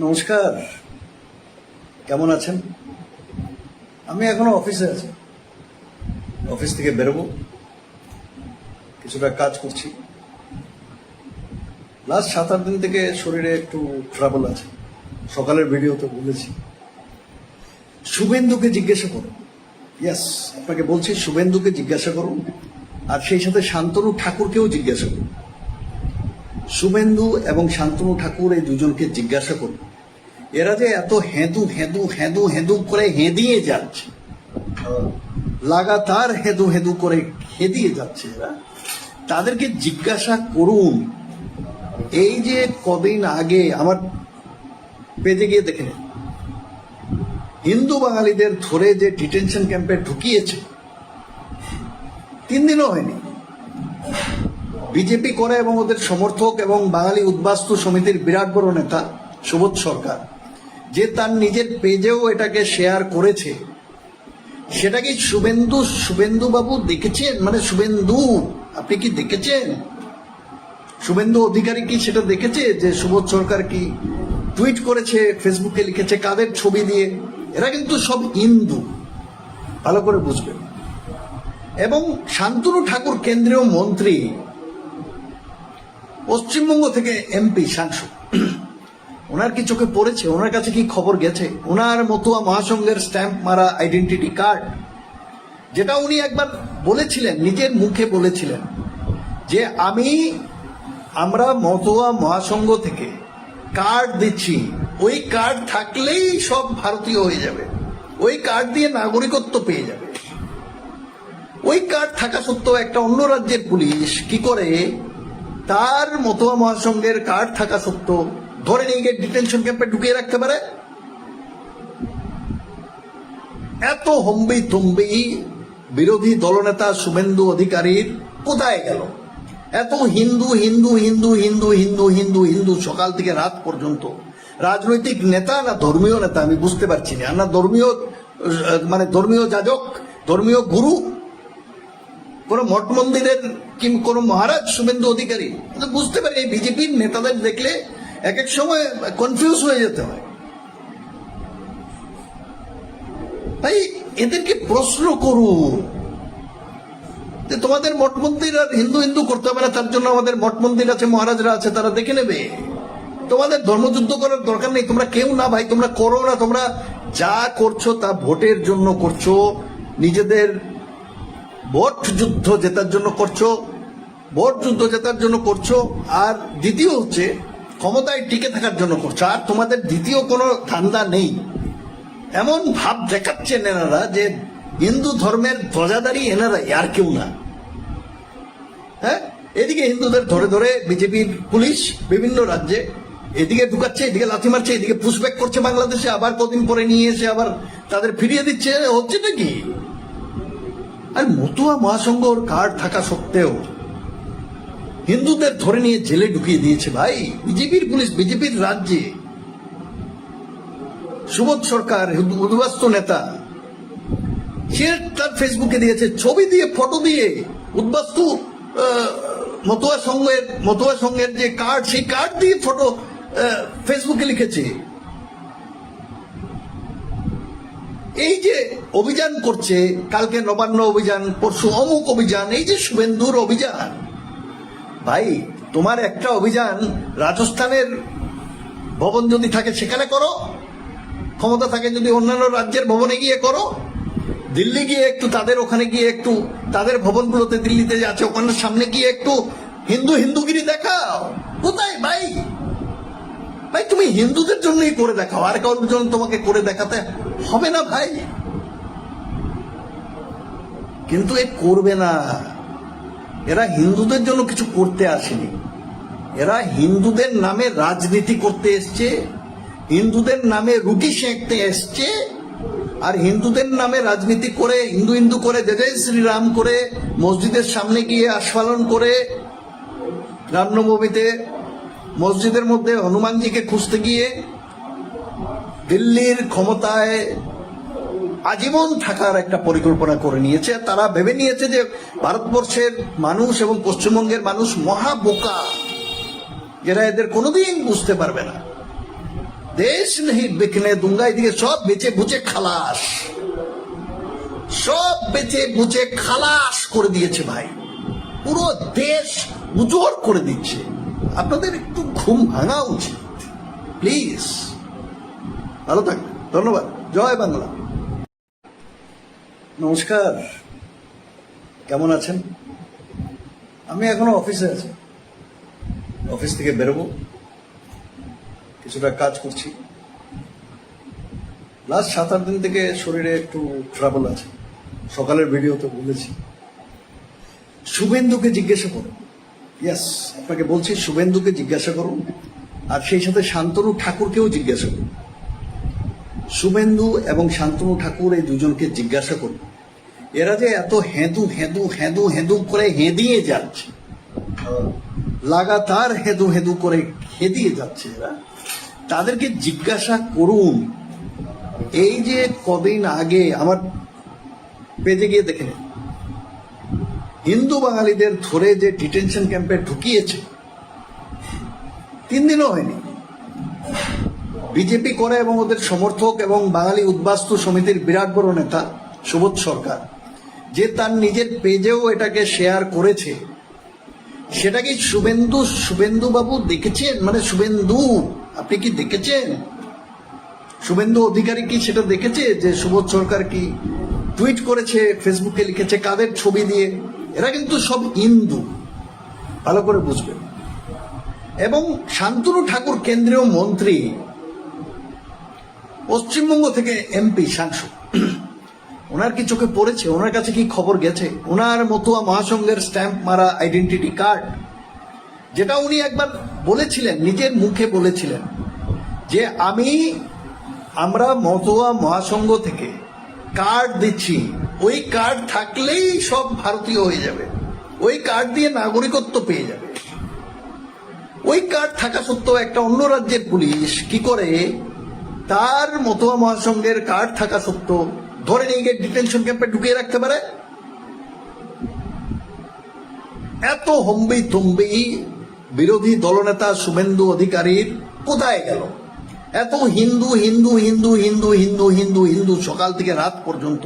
নমস্কার। কেমন আছেন? আমি এখনও অফিসে আছি। অফিস থেকে বেরোবো। কিছুটা কাজ করছি। লাস্ট সাত আট দিন থেকে শরীরে একটু ট্রাবল আছে। সকালের ভিডিওতে বলেছি। শুভেন্দুকে জিজ্ঞাসা করুন ইয়াস আপনাকে বলছি, শুভেন্দুকে জিজ্ঞাসা করুন। আর সেই সাথে শান্তনু ঠাকুরকেও জিজ্ঞাসা করুন। শুভেন্দু এবং শান্তনু ঠাকুর এই দুজনকে জিজ্ঞাসা করুন এরা যে এত হেঁদু হেঁদু হেঁদু হেঁদু করে হেঁদিয়ে যাচ্ছে। লাগাতার হেঁদু হেঁদু করে হেঁদিয়ে যাচ্ছে এরা। তাদেরকে জিজ্ঞাসা করুন। এই যে কদিন আগে আমার পেজে গিয়ে দেখে নিন। হিন্দু বাঙালিদের ধরে যে ডিটেনশন ক্যাম্পে ঢুকিয়েছে, তিন দিনও হয়নি। বিজেপি করে এবং ওদের সমর্থক এবং বাঙালি উদ্বাস্তু সমিতির বিরাট বড় নেতা সুবোধ সরকার, যে তার নিজের পেজেও এটাকে শেয়ার করেছে। সেটা কি শুভেন্দু শুভেন্দু বাবু দেখেছেন? মানে শুভেন্দু, আপনি কি দেখেছেন? শুভেন্দু অধিকারী কি সেটা দেখেছে যে সুবোধ সরকার কি টুইট করেছে ফেসবুকে লিখেছে কাদের ছবি দিয়ে? এরা কিন্তু সব হিন্দু। ভালো করে বুঝবেন। এবং শান্তনু ঠাকুর কেন্দ্রীয় মন্ত্রী পশ্চিমবঙ্গ থেকে এমপি সাংসদ। ওনার কি চোখে পড়েছে? ওনার কাছে কি খবর গেছে? ওনার মতুয়া মহাসংঘের স্ট্যাম্প মারা আইডেন্টিটি কার্ড যেটা উনি একবার বলেছিলেন, নিজের মুখে বলেছিলেন যে, আমি, আমরা মতুয়া মহাসংঘ থেকে কার্ড দিচ্ছি। ওই কার্ড থাকলেই সব ভারতীয় হয়ে যাবে। ওই কার্ড দিয়ে নাগরিকত্ব পেয়ে যাবে। ওই কার্ড থাকা সত্ত্বেও একটা অন্য রাজ্যের পুলিশ কি করে তার মতুয়া মহাসংঘের কার্ড থাকা সত্ত্বেও ধরে নিয়ে গিয়ে ডিটেনশন ক্যাম্পে ঢুকিয়ে রাখতে পারে? এত হম্বি তুম্বি বিরোধী দলনেতা শুভেন্দু অধিকারীর কোথায় গেল? এত হিন্দু হিন্দু হিন্দু হিন্দু হিন্দু হিন্দু হিন্দু সকাল থেকে রাত পর্যন্ত রাজনৈতিক নেতা না ধর্মীয় নেতা আমি বুঝতে পারছি না। না ধর্মীয় মানে ধর্মীয় যাজক, ধর্মীয় গুরু কোন মঠ মন্দিরের কিম কোন মহারাজ, শুভেন্দু অধিকারী বুঝতে পারি এই বিজেপির নেতাদের দেখলে এক এক সময় কনফিউজ হয়ে যেতে হয়। তাই এদেরকে প্রশ্ন করুন যে তোমাদের মঠ মন্দির আর হিন্দু হিন্দু করতে হবে না, তার জন্য আমাদের মঠ মন্দির আছে, মহারাজরা আছে, তারা দেখে নেবে। তোমাদের ধর্মযুদ্ধ করার দরকার নেই, তোমরা কেউ না ভাই, তোমরা করো না, তোমরা যা করছ তা ভোটের জন্য করছ, নিজেদের ভোট যুদ্ধ জেতার জন্য করছ ভোট যুদ্ধ জেতার জন্য করছ, আর দ্বিতীয় হচ্ছে ক্ষমতায় টিকে থাকার জন্য করছ, আর তোমাদের দ্বিতীয় কোনো ধান্দা নেই। এমন ভাব দেখাচ্ছেন এনারা যে হিন্দু ধর্মের ধ্বজাধারী এনারা, আর কেউ না। হ্যাঁ? এদিকে হিন্দুদের ধরে ধরে বিজেপির পুলিশ বিভিন্ন রাজ্যে এদিকে ঢুকাচ্ছে, এদিকে লাথি মারছে, এদিকে পুশব্যাক করছে বাংলাদেশে, আবার কদিন পরে নিয়ে এসে আবার তাদের ফিরিয়ে দিচ্ছে। হচ্ছে নাকি? আর মতুয়া মহাসংঘর কার্ড থাকা সত্ত্বেও হিন্দুদের ধরে নিয়ে জেলে ঢুকিয়ে দিয়েছে ভাই। বিজেপির পুলিশ, বিজেপির রাজ্যে। সুবোধ সরকার উদ্বাস্ত নেতা, সে তার ফেসবুকে দিয়েছে, ছবি দিয়ে ফটো দিয়ে উদ্বাস্তু মতুয়া সংঘের মতুয়া সংঘের যে কার্ড সেই কার্ড দিয়ে ফটো ফেসবুকে লিখেছে। এই যে অভিযান করছে, কালকে নবান্ন অভিযান, পরশু অমুক অভিযান, এই যে শুভেন্দুর অভিযান। ভাই, তোমার একটা অভিযান রাজস্থানের ভবন যদি থাকে সেখানে করো, ক্ষমতা থাকে যদি অন্যান্য রাজ্যের ভবনে গিয়ে করো, দিল্লি গিয়ে একটু তাদের ওখানে গিয়ে একটু তাদের ভবনগুলোতে দিল্লিতে যে আছে ওখানে সামনে গিয়ে একটু হিন্দু হিন্দুগিরি দেখাও। কোথায় ভাই? ভাই, তুমি হিন্দুদের জন্যই করে দেখাও, আর কারোর জন্য তোমাকে করে দেখাতে হবে না ভাই। কিন্তু এ করবে না। এরা হিন্দুদের জন্য কিছু করতে আসেনি। এরা হিন্দুদের নামে রাজনীতি করতে এসছে, হিন্দুদের নামে রুটি সেঁকতে এসছে, আর হিন্দুদের নামে রাজনীতি করে হিন্দু হিন্দু করে, জয় জয় শ্রীরাম করে, মসজিদের সামনে গিয়ে আস্ফালন করে, রামনবমীতে মসজিদের মধ্যে হনুমানজিকে খুঁজতে গিয়ে দিল্লির ক্ষমতায় আজীবন থাকার একটা পরিকল্পনা করে নিয়েছে। তারা ভেবে নিয়েছে যে ভারতবর্ষের মানুষ এবং পশ্চিমবঙ্গের মানুষ মহা বোকা যেটা এদের কোনোদিন বুঝতে পারবে না। দেশ নেই বিকনে দুঙ্গা এদিকে সব বেঁচে বুচে খালাস। সব বেঁচে বুচে খালাস করে দিয়েছে ভাই। পুরো দেশ উজোর করে দিচ্ছে। আপনাদের একটু ঘুম ভাঙা উচিত। প্লিজ ভালো থাকবেন ধন্যবাদ। জয় বাংলা। নমস্কার। কেমন আছেন? আমি এখনও অফিসে আছি। অফিস থেকে বেরোবো। কিছুটা কাজ করছি। লাস্ট সাত আট দিন থেকে শরীরে একটু ট্রাবল আছে। সকালের ভিডিওতে বলেছি। শুভেন্দুকে জিজ্ঞাসা করুন ইয়েস আপনাকে বলছি, শুভেন্দুকে জিজ্ঞাসা করুন, আর সেই সাথে শান্তনু ঠাকুরকেও জিজ্ঞাসা করুন। শুভেন্দু এবং শান্তনু ঠাকুর এই দুজনকে জিজ্ঞাসা করুন। এরা যে এত হেঁদু হেঁদু হেঁদু হেঁদু করে হেঁদিয়ে যাচ্ছে। লাগাতার হেঁদু হেঁদু করে হেঁদিয়ে যাচ্ছে এরা। তাদেরকে জিজ্ঞাসা করুন। এই যে কদিন আগে, আমার পেজে গিয়ে দেখে নিন। হিন্দু বাঙালিদের ধরে যে ডিটেনশন ক্যাম্পে ঢুকিয়েছে, তিন দিনও হয়নি। বিজেপি করে এবং ওদের সমর্থক এবং বাঙালি উদ্বাস্তু সমিতির বিরাট বড় নেতা সুবোধ সরকার, যে তার নিজের পেজেও এটাকে শেয়ার করেছে। সেটা কি শুভেন্দু শুভেন্দু বাবু দেখেছেন? মানে শুভেন্দু, আপনি কি দেখেছেন? শুভেন্দু অধিকারী কি সেটা দেখেছে যে সুবোধ সরকার কি টুইট করেছে ফেসবুকে লিখেছে, কাদের ছবি দিয়ে? এরা কিন্তু সব হিন্দু। ভালো করে বুঝবেন এবং শান্তনু ঠাকুর কেন্দ্রীয় মন্ত্রী, পশ্চিমবঙ্গ থেকে এমপি, সাংসদ। ওনার কি চোখে পড়েছে? ওনার কাছে কি খবর গেছে? ওনার মতুয়া মহাসংঘের স্ট্যাম্প মারা আইডেন্টিটি কার্ড, যেটা উনি একবার বলেছিলেন, নিজের মুখে বলেছিলেন, যে আমি আমরা মতুয়া মহাসংঘ থেকে কার্ড দিচ্ছি। ওই কার্ড থাকলেই সব ভারতীয় হয়ে যাবে। ওই কার্ড দিয়ে নাগরিকত্ব পেয়ে যাবে। ওই কার্ড থাকা সত্ত্বেও একটা অন্য রাজ্যের পুলিশ কি করে, তার মতুয়া মহাসংঘের কার্ড থাকা সত্ত্বেও ধরে নিয়ে গিয়ে ডিটেনশন ক্যাম্পে ঢুকিয়ে রাখতে পারে? এত হম্বি তুম্বি বিরোধী দলনেতা শুভেন্দু অধিকারীর কোথায় গেল? এত হিন্দু হিন্দু হিন্দু হিন্দু হিন্দু হিন্দু হিন্দু সকাল থেকে রাত পর্যন্ত।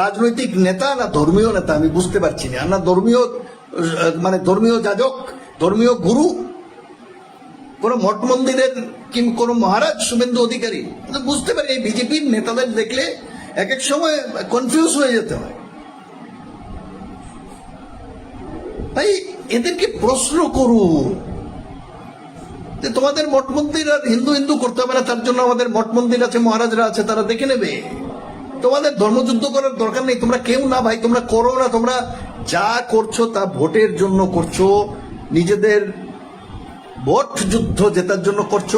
রাজনৈতিক নেতা না ধর্মীয় নেতা আমি বুঝতে পারছি না। না ধর্মীয় মানে ধর্মীয় যাজক, ধর্মীয় গুরু, কোন মঠ মন্দিরের কি কোন মহারাজ, শুভেন্দু অধিকারী বুঝতে পারি এই বিজেপির নেতাদের দেখলে এক এক সময় কনফিউজ হয়ে যেতে হয়। তাই এদেরকে প্রশ্ন করুন তোমাদের মঠ মন্দির আর হিন্দু হিন্দু করতে হবে না, তার জন্য আমাদের মঠ মন্দির আছে, মহারাজরা আছে, তারা দেখে নেবে। তোমাদের ধর্মযুদ্ধ করার দরকার নেই, তোমরা কেউ না ভাই, তোমরা করো না, তোমরা যা করছ তা ভোটের জন্য করছ, নিজেদের ভোট যুদ্ধ জেতার জন্য করছ,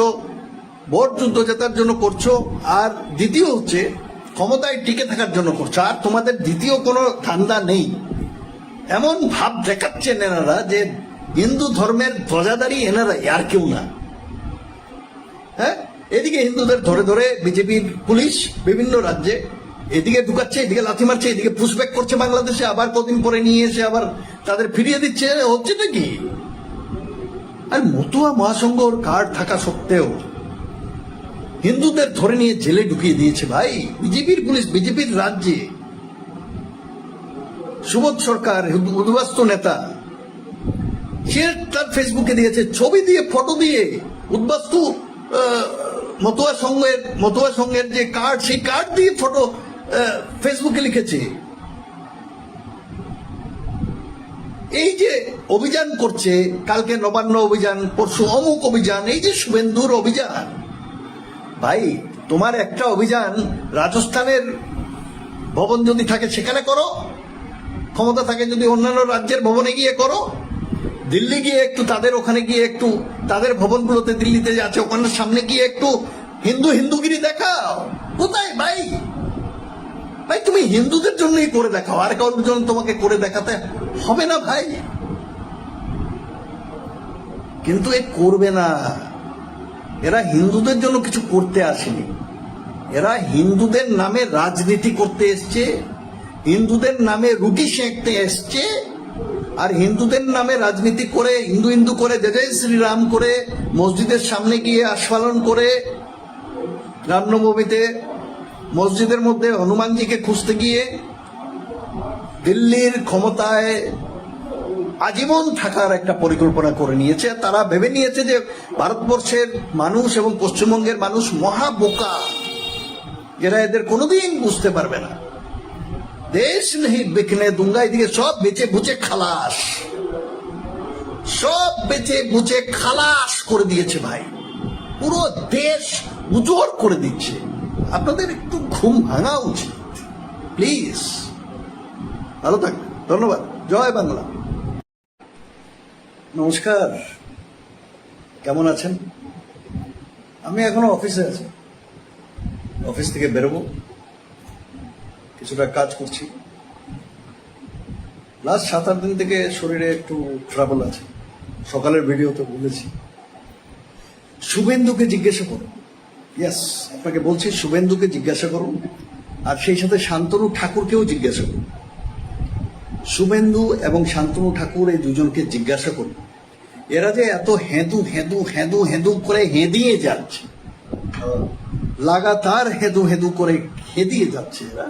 ভোট যুদ্ধ জেতার জন্য করছ, আর দ্বিতীয় হচ্ছে, ক্ষমতায় টিকে থাকার জন্য করছ, আর তোমাদের দ্বিতীয় কোনো ধান্দা নেই। এমন ভাব দেখাচ্ছেন এনারা যে হিন্দু ধর্মের ধ্বজাধারী এনারা, আর কেউ না। হ্যাঁ? এদিকে হিন্দুদের ধরে ধরে বিজেপির পুলিশ বিভিন্ন রাজ্যে এদিকে ঢুকাচ্ছে, এদিকে লাথি মারছে, এদিকে পুশব্যাক করছে বাংলাদেশে, আবার কদিন পরে নিয়ে এসে আবার তাদের ফিরিয়ে দিচ্ছে। হচ্ছে নাকি? আর মতুয়া মহাসংঘ ওর কার্ড থাকা সত্ত্বেও হিন্দুদের ধরে নিয়ে জেলে ঢুকিয়ে দিয়েছে ভাই। বিজেপির পুলিশ, বিজেপির রাজ্যে। সুবোধ সরকার উদ্বাস্তু নেতা সে তার ফেসবুকে দিয়েছে, ছবি দিয়ে, ফটো দিয়ে। উদ্বাস্তু মতুয়া সংঘের মতুয়া সংঘের যে কার্ড সেই কার্ড দিয়ে ফটো ফেসবুকে লিখেছে। এই যে অভিযান করছে, কালকে নবান্ন অভিযান, পরশু অমুক অভিযান, এই যে শুভেন্দুর অভিযান। ভাই, তোমার একটা অভিযান রাজস্থানের ভবন যদি থাকে, সেখানে করো। ক্ষমতা থাকে যদি অন্যান্য রাজ্যের ভবনে গিয়ে করো। দিল্লি গিয়ে একটু তাদের ওখানে গিয়ে একটু তাদের ভবনগুলোতে দিল্লিতে যে আছে, ওখানে সামনে গিয়ে একটু হিন্দু হিন্দুগিরি দেখাও। কোথায় ভাই? ভাই, তুমি হিন্দুদের জন্যই করে দেখাও, আর কারোর জন্য তোমাকে করে দেখাতে হবে না ভাই। কিন্তু এ করবে না। এরা হিন্দুদের জন্য কিছু করতে আসেনি। এরা হিন্দুদের নামে রাজনীতি করতে এসছে, হিন্দুদের নামে রুটি সেঁকতে এসছে আর হিন্দুদের নামে রাজনীতি করে, হিন্দু হিন্দু করে যে জয় শ্রীরাম করে, মসজিদের সামনে গিয়ে আস্ফালন করে রামনবমীতে মসজিদের মধ্যে হনুমানজিকে খুঁজতে গিয়ে দিল্লির ক্ষমতায় আজীবন থাকার একটা পরিকল্পনা করে নিয়েছে। তারা ভেবে নিয়েছে যে ভারতবর্ষের মানুষ এবং পশ্চিমবঙ্গের মানুষ মহা বোকা, যেটা এদের কোনোদিন বুঝতে পারবে না। দেশ নেই বিকনে দুঙ্গা, এদিকে সব বেচে বুচে খালাস। সব বেঁচে বুচে খালাস করে দিয়েছে ভাই। পুরো দেশ উজোর করে দিচ্ছে। আপনাদের একটু ঘুম ভাঙা উচিত। প্লিজ। ভালো থাকবেন ধন্যবাদ। জয় বাংলা। নমস্কার। কেমন আছেন? আমি এখনও অফিসে আছি। অফিস থেকে বেরোবো। কিছুটা কাজ করছি। লাস্ট সাত, আট দিন থেকে শরীরে একটু ট্রাবল আছে। সকালের ভিডিও তো বলেছি। শুভেন্দুকে জিজ্ঞাসা করুন ইয়েস আপনাকে বলছি, শুভেন্দুকে জিজ্ঞাসা করুন আর সেই সাথে শান্তনু ঠাকুরকেও জিজ্ঞাসা করুন শুভেন্দু এবং শান্তনু ঠাকুর এই দুজনকে জিজ্ঞাসা করুন এরা যে এত হেঁদু হেঁদু হেঁদু হেঁদু করে হেঁদিয়ে যাচ্ছে। লাগাতার হেঁদু হেঁদু করে হেঁদিয়ে যাচ্ছে এরা।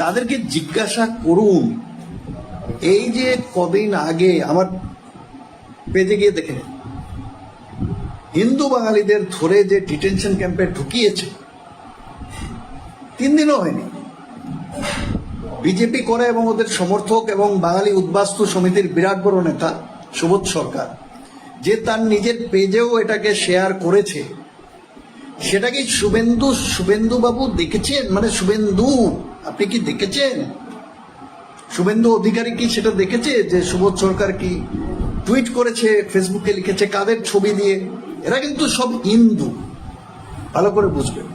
তাদেরকে জিজ্ঞাসা করুন। এই যে কদিন আগে আমার পেজে গিয়ে দেখে। হিন্দু বাঙালিদের ধরে যে ডিটেনশন ক্যাম্পে ঢুকিয়েছে, তিন দিনও হয়নি। বিজেপি করে এবং ওদের সমর্থক এবং বাঙালি উদ্বাস্তু সমিতির বিরাট বড় নেতা সুবোধ সরকার, যে তার নিজের পেজেও এটাকে শেয়ার করেছে। সেটা কি শুভেন্দু শুভেন্দু বাবু দেখেছেন? মানে শুভেন্দু আপনি কি দেখেছেন? শুভেন্দু অধিকারী কি সেটা দেখেছে যে সুবোধ সরকার কি টুইট করেছে, ফেসবুকে লিখেছে কাদের ছবি দিয়ে? এরা কিন্তু সব হিন্দু। ভালো করে বুঝবেন।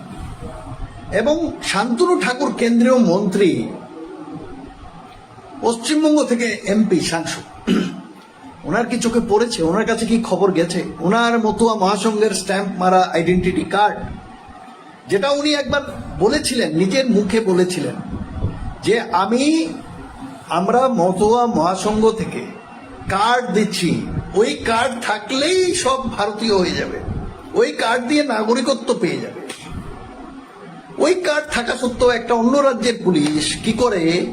এবং শান্তনু ঠাকুর কেন্দ্রীয় মন্ত্রী, পশ্চিমবঙ্গ থেকে এমপি, সাংসদ। ওনার কি চোখে পড়েছে? ওনার কাছে কি খবর গেছে? ওনার মতুয়া মহাসংঘের স্ট্যাম্প মারা আইডেন্টিটি কার্ড। যেটা উনি একবার বলেছিলেন, নিজের মুখে বলেছিলেন যে আমি আমরা মতোয়া মহাসংঘ থেকে কার্ড দিচ্ছি। ওই কার্ড থাকলেই সব ভারতীয় হয়ে যাবে। ওই কার্ড দিয়ে নাগরিকত্ব পেয়ে যাবে। ওই কার্ড থাকা সত্ত্বেও একটা অন্য রাজ্যের পুলিশ কি করে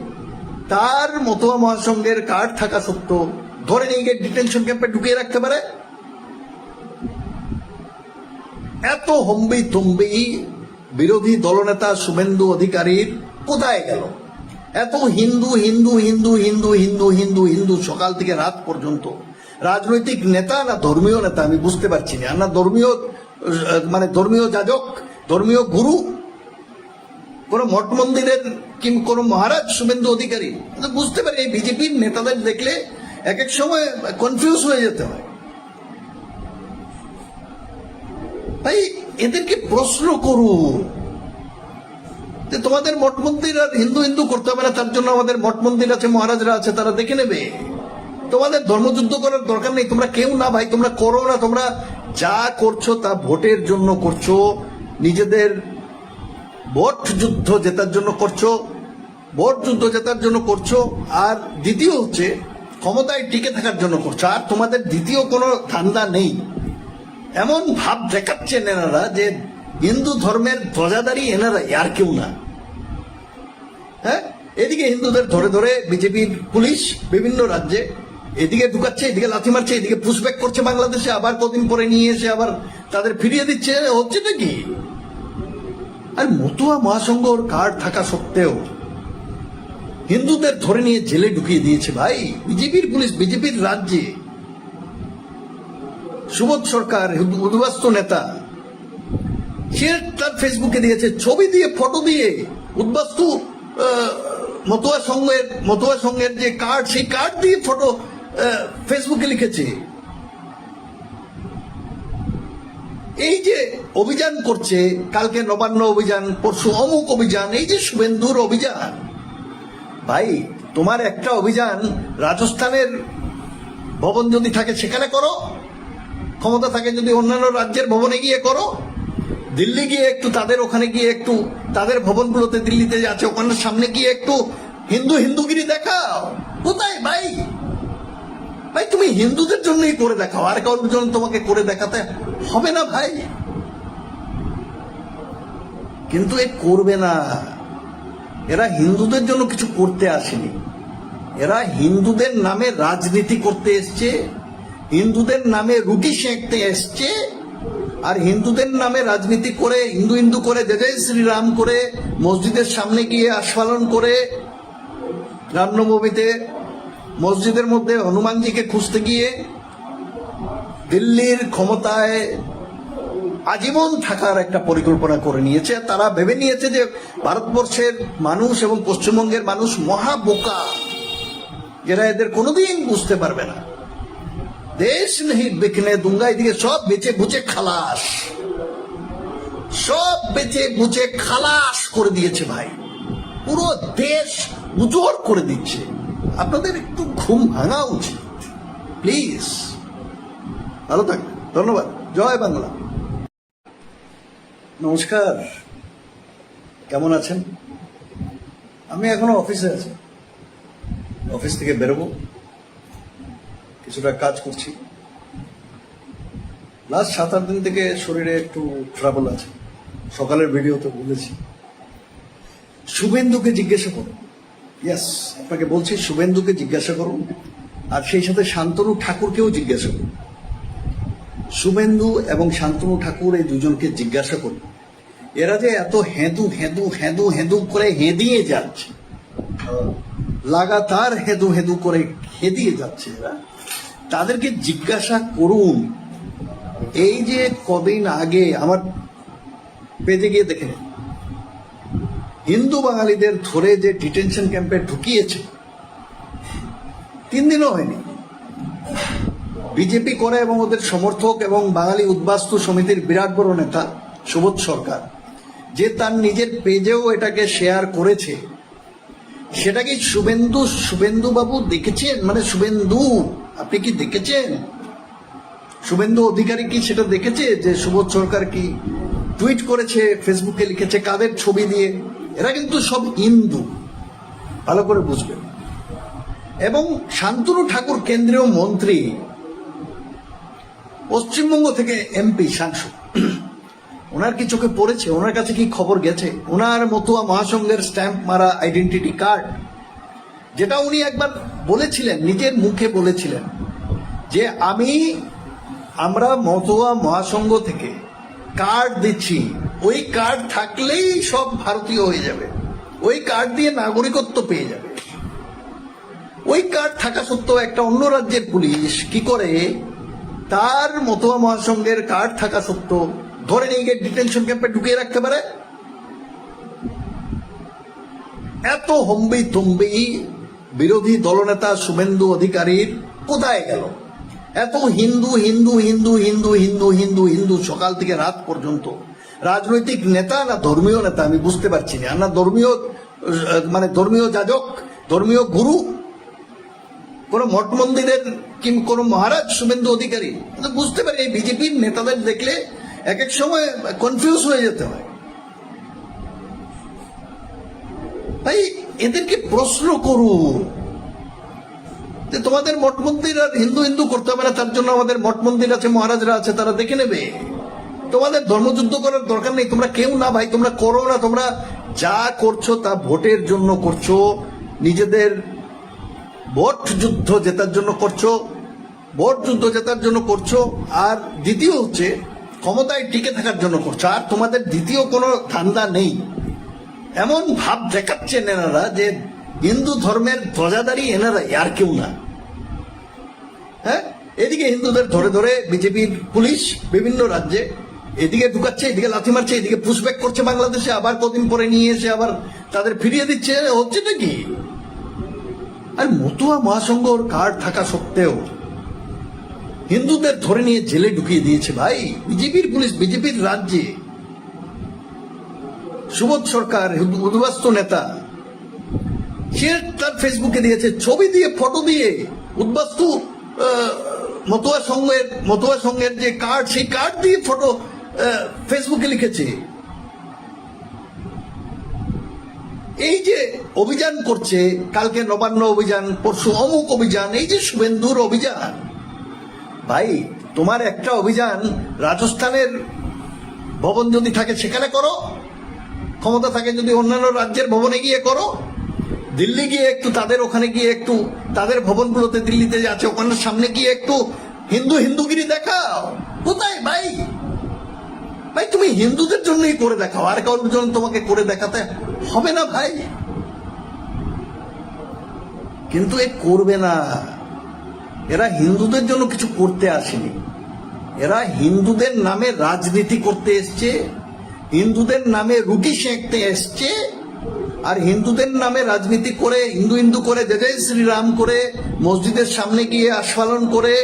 তার মতোয়া মহাসংঘের কার্ড থাকা সত্ত্বেও ধরে নিয়ে গিয়ে ডিটেনশন ক্যাম্পে ঢুকিয়ে রাখতে পারে? এত হম্বি তুম্বি বিরোধী দলনেতা শুভেন্দু অধিকারীর কোথায় গেল? এত হিন্দু হিন্দু হিন্দু হিন্দু হিন্দু হিন্দু হিন্দু সকাল থেকে রাত পর্যন্ত। রাজনৈতিক নেতা না ধর্মীয় নেতা আমি বুঝতে পারছি না। না ধর্মীয় মানে ধর্মীয় যাজক, ধর্মীয় গুরু, কোন মঠ মন্দিরের কি কোন মহারাজ শুভেন্দু অধিকারী। বুঝতে পারি এই বিজেপির নেতাদের দেখলে এক এক সময় কনফিউজ হয়ে যেতে হয়। এদেরকে প্রশ্ন করুন। যে তোমাদের মঠ মন্দির আর হিন্দু হিন্দু করতে হবে না, তার জন্য আমাদের মঠ মন্দির আছে, মহারাজরা আছে, তারা দেখে নেবে। তোমাদের ধর্মযুদ্ধ করার দরকার নেই, তোমরা কেউ না ভাই, তোমরা করো না, তোমরা যা করছ তা ভোটের জন্য করছ, নিজেদের ভোট যুদ্ধ জেতার জন্য করছ, ভোট যুদ্ধ জেতার জন্য করছ, আর দ্বিতীয় হচ্ছে ক্ষমতায় টিকে থাকার জন্য করছ। আর তোমাদের দ্বিতীয় কোনো ধান্দা নেই। এমন ভাব দেখাচ্ছেন এনারা যে হিন্দু ধর্মের ধ্বজাদারি এনারা, আর কেউ না। হ্যাঁ? এদিকে হিন্দুদের ধরে ধরে বিজেপির পুলিশ বিভিন্ন রাজ্যে এদিকে ঢুকাচ্ছে, এদিকে লাথি মারছে, এদিকে পুশব্যাক করছে বাংলাদেশে, আবার কদিন পরে নিয়ে এসে আবার তাদের ফিরিয়ে দিচ্ছে। হচ্ছে নাকি? আর মতুয়া মহাসংঘর কার্ড থাকা সত্ত্বেও হিন্দুদের ধরে নিয়ে জেলে ঢুকিয়ে দিয়েছে ভাই। বিজেপির পুলিশ, বিজেপির রাজ্যে সুবোধ সরকার, উদ্বাস্ত নেতা, সে তার ফেসবুকে দিয়েছে, ছবি দিয়ে ফটো দিয়ে উদ্বাস্তু মতুয়া সংঘের মতুয়া সংঘের যে কার্ড সেই কার্ড দিয়ে ফটো ফেসবুকে লিখেছে। এই যে অভিযান করছে, কালকে নবান্ন অভিযান, পরশু অমুক অভিযান, এই যে শুভেন্দুর অভিযান, ভাই, তোমার একটা অভিযান রাজস্থানের ভবন যদি থাকে, সেখানে করো। ক্ষমতা থাকে যদি অন্যান্য রাজ্যের ভবনে গিয়ে করো, দিল্লি গিয়ে একটু তাদের ওখানে গিয়ে একটু তাদের ভবনগুলোতে দিল্লিতে আছে, ওখানে সামনে গিয়ে একটু হিন্দু হিন্দুগিরি দেখাও। কোথায় ভাই? ভাই, তুমি হিন্দুদের জন্যই করে দেখাও। আর কারোর জন্য তোমাকে করে দেখাতে হবে না ভাই। কিন্তু এ করবে না। এরা হিন্দুদের জন্য কিছু করতে আসেনি। এরা হিন্দুদের নামে রাজনীতি করতে এসছে। হিন্দুদের নামে রুটি সেঁকতে এসছে, আর হিন্দুদের নামে রাজনীতি করে হিন্দু হিন্দু করে, জয় জয় শ্রীরাম করে, মসজিদের সামনে গিয়ে আস্ফালন করে, রামনবমীতে মসজিদের মধ্যে হনুমানজিকে খুঁজতে গিয়ে দিল্লির ক্ষমতায় আজীবন থাকার একটা পরিকল্পনা করে নিয়েছে। তারা ভেবে নিয়েছে যে ভারতবর্ষের মানুষ এবং পশ্চিমবঙ্গের মানুষ মহা বোকা এরা এদের কোনোদিন বুঝতে পারবে না। দেশ নেই বিকনে দুঙ্গা, এদিকে সব বেচে বুচে খালাস। সব বেঁচে বুচে খালাস করে দিয়েছে ভাই। পুরো দেশ উজোর করে দিচ্ছে। আপনাদের একটু ঘুম ভাঙা উচিত। প্লিজ। ভালো থাকবেন ধন্যবাদ। জয় বাংলা। নমস্কার। কেমন আছেন? আমি এখনও অফিসে আছি। অফিস থেকে বেরোবো। কিছুটা কাজ করছি। লাস্ট সাত, আট দিন থেকে শরীরে একটু ট্রাবল আছে। সকালের ভিডিওতে বলেছি। শুভেন্দুকে জিজ্ঞাসা করুন ইয়েস আপনাকে বলছি, শুভেন্দুকে জিজ্ঞাসা করুন আর সেই সাথে শান্তনু ঠাকুরকেও জিজ্ঞাসা করুন শুভেন্দু এবং শান্তনু ঠাকুর এই দুজনকে জিজ্ঞাসা করুন এরা যে এত হেঁদু হেঁদু হেঁদু হেঁদু করে হেঁদিয়ে যাচ্ছে। লাগাতার হেঁদু হেঁদু করে হেঁদিয়ে যাচ্ছে এরা। তাদেরকে জিজ্ঞাসা করুন। এই যে কদিন আগে আমার পেজে গিয়ে দেখে। হিন্দু বাঙালিদের ধরে যে ডিটেনশন ক্যাম্পে ঢুকিয়েছে, তিন দিনও হয়নি। বিজেপি করে এবং ওদের সমর্থক এবং বাঙালি উদ্বাস্তু সমিতির বিরাট বড় নেতা সুবোধ সরকার, যে তার নিজের পেজেও এটাকে শেয়ার করেছে। সেটা কি শুভেন্দু শুভেন্দু বাবু দেখেছেন? মানে শুভেন্দু আপনি কি দেখেছেন? শুভেন্দু অধিকারী কি সেটা দেখেছে যে সুবোধ সরকার কি টুইট করেছে, ফেসবুকে লিখেছে কাদের ছবি দিয়ে? এরা কিন্তু সব হিন্দু। ভালো করে বুঝবেন। এবং শান্তনু ঠাকুর কেন্দ্রীয় মন্ত্রী, পশ্চিমবঙ্গ থেকে এমপি, সাংসদ। ওনার কি চোখে পড়েছে? ওনার কাছে কি খবর গেছে? ওনার মতুয়া মহাসংঘের স্ট্যাম্প মারা আইডেন্টিটি কার্ড। যেটা উনি একবার বলেছিলেন, নিজের মুখে বলেছিলেন, যে আমি আমরা মতুয়া মহাসংঘ থেকে কার্ড দিচ্ছি। ওই কার্ড থাকলেই সব ভারতীয় হয়ে যাবে। ওই কার্ড দিয়ে নাগরিকত্ব পেয়ে যাবে। ওই কার্ড থাকা সত্ত্বেও একটা অন্য রাজ্যের পুলিশ কি করে? তার মতুয়া মহাসংঘের কার্ড থাকা সত্ত্বেও ধরে নিয়ে গিয়ে ডিটেনশন ক্যাম্পে ঢুকিয়ে রাখতে পারে? এত হম্বি তুম্বি বিরোধী দলনেতা শুভেন্দু অধিকারীর কোথায় গেল? এত হিন্দু হিন্দু হিন্দু হিন্দু হিন্দু হিন্দু হিন্দু সকাল থেকে রাত পর্যন্ত। রাজনৈতিক নেতা না ধর্মীয় নেতা আমি বুঝতে পারছি না। না ধর্মীয় মানে ধর্মীয় যাজক, ধর্মীয় গুরু, কোন মঠ মন্দিরের কি কোন মহারাজ শুভেন্দু অধিকারী। বুঝতে পারি এই বিজেপির নেতাদের দেখলে এক এক সময় কনফিউজ হয়ে যেতে হয়। এদেরকে প্রশ্ন করুন। যে তোমাদের মঠ মন্দির আর হিন্দু হিন্দু করতে হবে না, তার জন্য আমাদের মঠ মন্দির আছে, মহারাজরা আছে, তারা দেখে নেবে। তোমাদের ধর্মযুদ্ধ করার দরকার নেই, তোমরা কেউ না ভাই, তোমরা করো না, তোমরা যা করছ তা ভোটের জন্য করছ, নিজেদের ভোট যুদ্ধ জেতার জন্য করছ, ভোট যুদ্ধ জেতার জন্য করছ, আর দ্বিতীয় হচ্ছে ক্ষমতায় টিকে থাকার জন্য করছ, আর তোমাদের দ্বিতীয় কোনো ধান্দা নেই। এমন ভাব দেখাচ্ছেন এনারা যে হিন্দু ধর্মের ধ্বজাদারি এনারা, আর কেউ না। হ্যাঁ? এদিকে হিন্দুদের ধরে ধরে বিজেপির পুলিশ বিভিন্ন রাজ্যে এদিকে ঢুকাচ্ছে, এদিকে লাথি মারছে, এদিকে পুশব্যাক করছে বাংলাদেশে, আবার কদিন পরে নিয়ে এসে আবার তাদের ফিরিয়ে দিচ্ছে। হচ্ছে নাকি? আর মতুয়া মহাসংঘর কার্ড থাকা সত্ত্বেও হিন্দুদের ধরে নিয়ে জেলে ঢুকিয়ে দিয়েছে ভাই। বিজেপির পুলিশ, বিজেপির রাজ্যে সুবোধ সরকার, উদ্বাস্ত নেতা, সে তার ফেসবুকে দিয়েছে, ছবি দিয়ে ফটো দিয়ে উদ্বাস্তু মতুয়া সংঘের মতুয়া সংঘের যে কার্ড সেই কার্ড দিয়ে ফটো ফেসবুকে লিখেছে। এই যে অভিযান করছে, কালকে নবান্ন অভিযান, পরশু অমুক অভিযান, এই যে শুভেন্দুর অভিযান, ভাই, তোমার একটা অভিযান রাজস্থানের ভবন যদি থাকে, সেখানে করো। ক্ষমতা থাকে যদি অন্যান্য রাজ্যের ভবনে গিয়ে করো, দিল্লি গিয়ে একটু তাদের ওখানে গিয়ে একটু তাদের ভবনগুলোতে দিল্লিতে আছে, ওখানে সামনে গিয়ে একটু হিন্দু হিন্দুগিরি দেখাও। কোথায় ভাই? ভাই, তুমি হিন্দুদের জন্যই করে দেখাও। আর কারোর জন্য তোমাকে করে দেখাতে হবে না ভাই। কিন্তু এ করবে না। এরা হিন্দুদের জন্য কিছু করতে আসেনি। এরা হিন্দুদের নামে রাজনীতি করতে এসছে। হিন্দুদের নামে রুটি সেঁকতে এসছে, আর হিন্দুদের নামে রাজনীতি করে হিন্দু হিন্দু করে, জয় জয় শ্রীরাম করে, মসজিদের সামনে গিয়ে আস্ফালন করে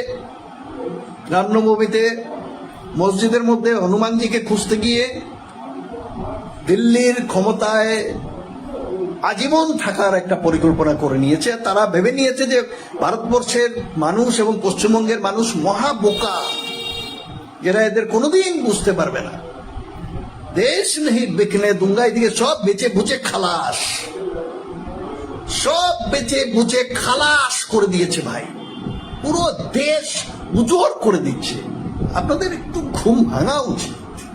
রামনবমীতে মসজিদের মধ্যে হনুমানজিকে খুঁজতে গিয়ে দিল্লির ক্ষমতায় আজীবন থাকার একটা পরিকল্পনা করে নিয়েছে। তারা ভেবে নিয়েছে যে ভারতবর্ষের মানুষ এবং পশ্চিমবঙ্গের মানুষ মহা বোকা। এরা এদের কোনোদিন বুঝতে পারবে না। দেশ নেই বিকনে দুঙ্গা, এদিকে সব বেঁচে বুঝে খালাস। সব বেঁচে বুঝে খালাস করে দিয়েছে ভাই। পুরো দেশ উজোর করে দিচ্ছে। আপনাদের একটু ঘুম ভাঙা উচিত।